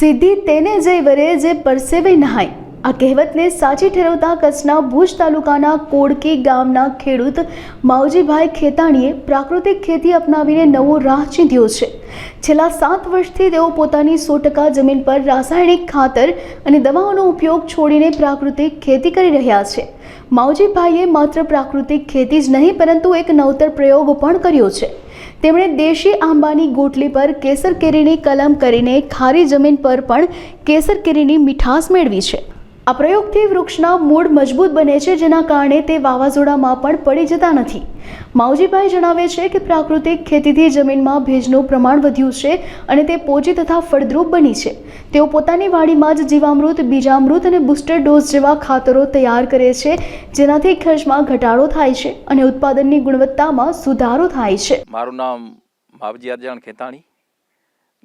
સિદ્ધિ તેને જઈ વરે જે પરસેવે નહાય. આ કહેવતને સાચી ઠેરવતા કચ્છના ભુજ તાલુકાના કોડકી ગામના ખેડૂત માવજીભાઈ ખેતાણીએ પ્રાકૃતિક ખેતી અપનાવીને નવો રાહ ચીંધ્યો છે. છેલ્લા સાત વર્ષથી તેઓ પોતાની સો ટકા જમીન પર રાસાયણિક ખાતર અને દવાઓનો ઉપયોગ છોડીને પ્રાકૃતિક ખેતી કરી રહ્યા છે. માવજીભાઈએ માત્ર પ્રાકૃતિક ખેતી જ નહીં, પરંતુ એક નવતર પ્રયોગ પણ કર્યો છે. તેમણે દેશી આંબાની ગોટલી પર કેસર કેરીની કલમ કરીને ખારી જમીન પર પણ કેસર કેરીની મીઠાશ મેળવી છે. આ પ્રયોગથી વૃક્ષના મૂળ મજબૂત બને છે, જેના કારણે તે વાવાઝોડામાં પણ પડી જતા નથી. માવજીભાઈ જણાવે છે કે પ્રાકૃતિક ખેતીથી જમીનમાં ભેજનું પ્રમાણ વધ્યું છે અને તે પોચી તથા ફળદ્રુપ બની છે. તેઓ પોતાની વાડીમાં જ જીવામૃત, બીજામૃત અને બુસ્ટર ડોઝ જેવા ખાતરો તૈયાર કરે છે, જેનાથી ખર્ચમાં ઘટાડો થાય છે અને ઉત્પાદનની ગુણવત્તામાં સુધારો થાય છે. મારું નામ માવજી અરજાણ ખેતાણી,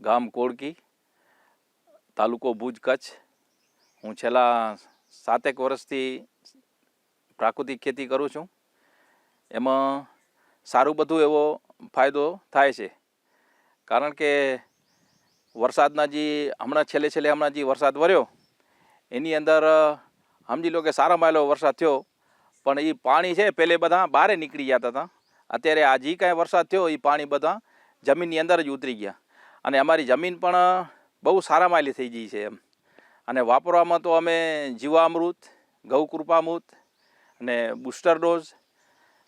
ગામ કોડકી તાલુકો ભુજ કચ્છ. હું છેલ્લા સાતેક વર્ષથી પ્રાકૃતિક ખેતી કરું છું. એમાં સારું બધું એવો ફાયદો થાય છે. કારણ કે વરસાદના જે હમણાં છેલ્લે છેલ્લે હમણાં જે વરસાદ વર્યો, એની અંદર સમજી લો કે સારા માયલો વરસાદ થયો, પણ એ પાણી છે પહેલે બધા બહારે નીકળી જતા હતા. અત્યારે આ જે કાંઈ વરસાદ થયો એ પાણી બધા જમીનની અંદર જ ઉતરી ગયા. અને અમારી જમીન પણ બહુ સારા માયલી થઈ ગઈ છે એમ. અને વાપરવામાં તો અમે જીવામૃત, ગૌકૃપામૃત અને બુસ્ટર ડોઝ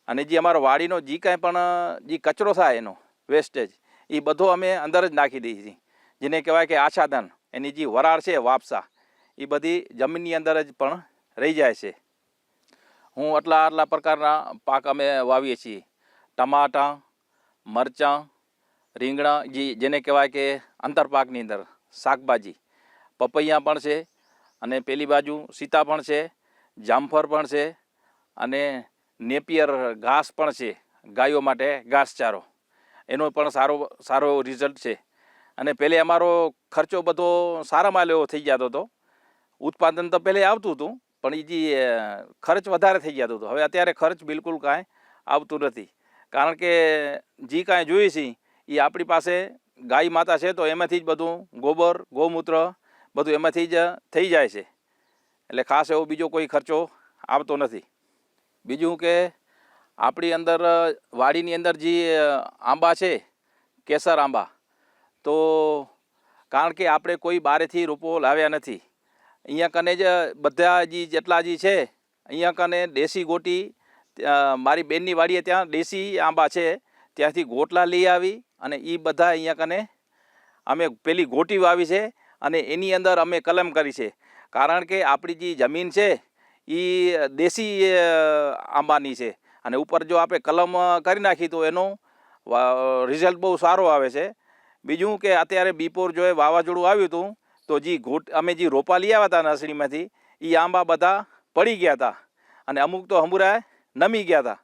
અને જે અમારો વાડીનો જે કાંઈ પણ, જે કચરો થાય એનો વેસ્ટેજ એ બધો અમે અંદર જ નાખી દઈએ છીએ. જેને કહેવાય કે આચ્છાદન, એની જે વરાળ છે, વાપસા, એ બધી જમીનની અંદર જ પણ રહી જાય છે. હું આટલા આટલા પ્રકારના પાક અમે વાવીએ છીએ. ટમાટા, મરચાં, રીંગણા, જે, જેને કહેવાય કે અંતરપાકની અંદર, શાકભાજી. પપૈયા પણ છે અને પેલી બાજુ સીતા પણ છે, જામફળ પણ છે અને નેપિયર ઘાસ પણ છે, ગાયો માટે ઘાસચારો. એનો પણ સારો સારો રિઝલ્ટ છે. અને પહેલે અમારો ખર્ચો બધો સારામાં લેવો થઈ જતો હતો. ઉત્પાદન તો પહેલે આવતું હતું, પણ એ જે ખર્ચ વધારે થઈ જતો હતો. હવે અત્યારે ખર્ચ બિલકુલ કાંઈ આવતું નથી. કારણ કે જે કાંઈ જોઈએ છે એ આપણી પાસે ગાય માતા છે તો એમાંથી જ બધું ગોબર, ગૌમૂત્ર બધું એમાંથી જ થઈ જાય છે. એટલે ખાસ એવો બીજો કોઈ ખર્ચો આવતો નથી. બીજું કે આપણી અંદર વાડીની અંદર જે આંબા છે, કેસર આંબા, તો કારણ કે આપણે કોઈ બારેથી રોપો લાવ્યા નથી. અહીંયા કને જ બધા જે જેટલા જે છે, અહીંયા કને દેશી ગોટી મારી બેનની વાડીએ ત્યાં દેશી આંબા છે, ત્યાંથી ગોટલા લઈ આવી અને એ બધા અહીંયા કને અમે પેલી ગોટી વાવી છે અને એની અંદર અમે કલમ કરી છે. કારણ કે આપણી જે જમીન છે એ દેશી આંબાની છે. અને ઉપર જો આપણે કલમ કરી નાખી તો એનો રિઝલ્ટ બહુ સારો આવે છે. બીજું કે અત્યારે બીપોર જો એ વાવાઝોડું આવ્યું હતું, તો જે ઘૂંટ, અમે જે રોપા લઈ આવ્યા હતા નર્સરીમાંથી એ આંબા બધા પડી ગયા હતા. અને અમુક તો હંબુરાએ નમી ગયા હતા.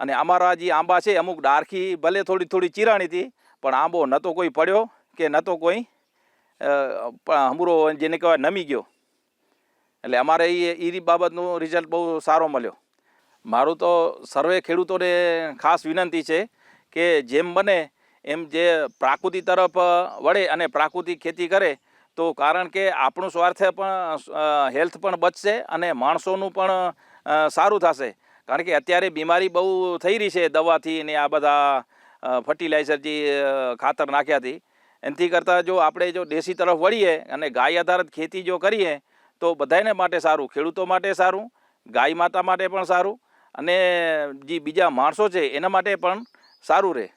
અને અમારા જે આંબા છે, અમુક ડારખી ભલે થોડી થોડી ચીરાણી હતી, પણ આંબો ન તો કોઈ પડ્યો કે ન તો કોઈ અ, પ- હંબુરો જેને કહેવાય નમી ગયો. એટલે અમારે એ એ બાબતનું રિઝલ્ટ બહુ સારો મળ્યો. મારું તો સર્વે ખેડૂતોને ખાસ વિનંતી છે કે જેમ બને એમ જે પ્રાકૃતિ તરફ વળે અને પ્રાકૃતિક ખેતી કરે તો કારણ કે આપણું સ્વાર્થ પણ હેલ્થ પણ બચશે અને માણસોનું પણ સારું થશે. કારણ કે અત્યારે બીમારી બહુ થઈ રહી છે દવાથી ને આ બધા ફર્ટિલાઇઝર જે ખાતર નાખ્યાથી. એનાથી કરતાં જો આપણે જો દેશી તરફ વળીએ અને ગાય આધારિત ખેતી જો કરીએ, તો બધાને માટે સારું, ખેડૂતો માટે સારું, ગાય માતા માટે પણ સારું અને જે બીજા માણસો છે, એના માટે પણ સારું રહે.